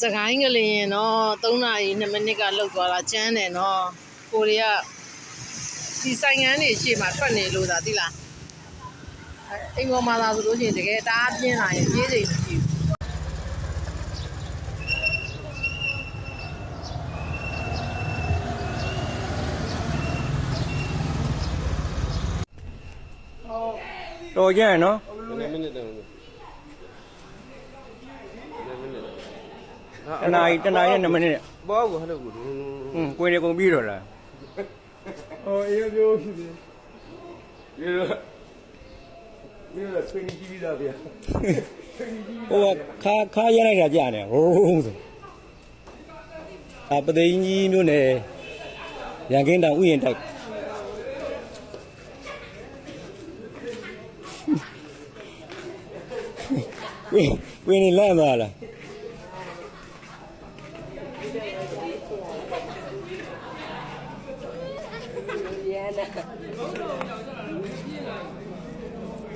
စကိုင်းကလေးရင်တော့3နာရီ2မိနစ်ကလောက်သွားတာကျန်းတယ်နော်ကိုရီးယားဒီဆိုင်ငန်းတွေရှေ့မှာထွက်နေလို့သာသိလားအဲအိမ်ပေါ်မှာသာဆိုလို့ရှိရင်တကယ်တအားပြင်းလာရင်ပြေးစိမ်မရှိဘူးဟောတော်ကြရနော်နည်းမိနစ်တောင်နည်းမိနစ် တနာရီတနာရီနဲ့2မိနစ်ဘောဘူးဟဲ့လို့ဟွန်းကိုယ်နေကုန်ပြီးတော့လားဟောအေးပြောဖြစ်တယ်ဒီလိုဒီလိုဆွေးနွေးကြည့်ပြီးသားဗျာဟိုကခါခါရလိုက်တာကြာနေဟိုးဆိုအပသိင်းကြီးမျိုးနဲ့ရန်ကင်းတောင်ဥယျာဉ်တိုက်ဝင်းဝင်းနေလမ်းသွားလား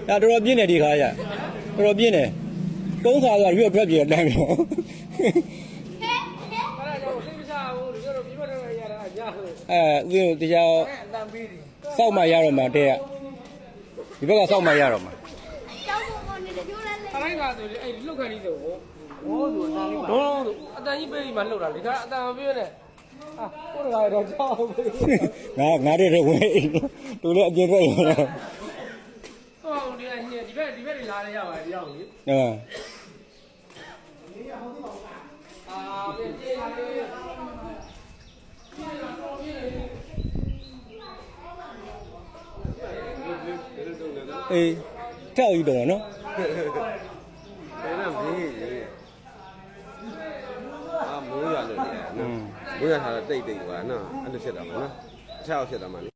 ဒါတော်တော်ပြင်းတယ်ဒီခါရတော်တော်ပြင်းတယ်သုံးခါဆိုရွက်ဖက်ပြေတန်းတော့အဲ့ဒါကြောင့်စိတ်မချဘူးတို့တို့ပြိပတော့ရတာအများဆိုအဲဥစဉ်တရားအတန်ပေးတယ်စောက်မှရတော့မှတဲ့ကဒီဘက်ကစောက်မှရတော့မှခရိုင်းပါဆိုလေအဲ့လုတ်ခန့်လေးဆိုဟောဟောဆိုနားလေးပါတော့အတန်ကြီးပေးပြီးမှလှုပ်တာလေခါအတန်မပေးနဲ့အာ ကိုယ်ကတော့ကြောက်ပြီငါငါတဲ့တဲ့ဝင်တူလည်းအပြင်ထွက်ရတော့ဟောဒီကညဒီဘက်ဒီဘက်တွေလာရရပါတယ်ဒီရောက်လေဟမ်အာပြေးပြေးလာလေအေးတောက်ယူတော့နော်ဘယ်နဲ့မင်းအာ မိုးရလို့လေနော်မိုးရထားတော့တိတ်တိတ်ပါနော်အဲ့လိုဖြစ်တာမနော်အချောက်ဖြစ်တာမ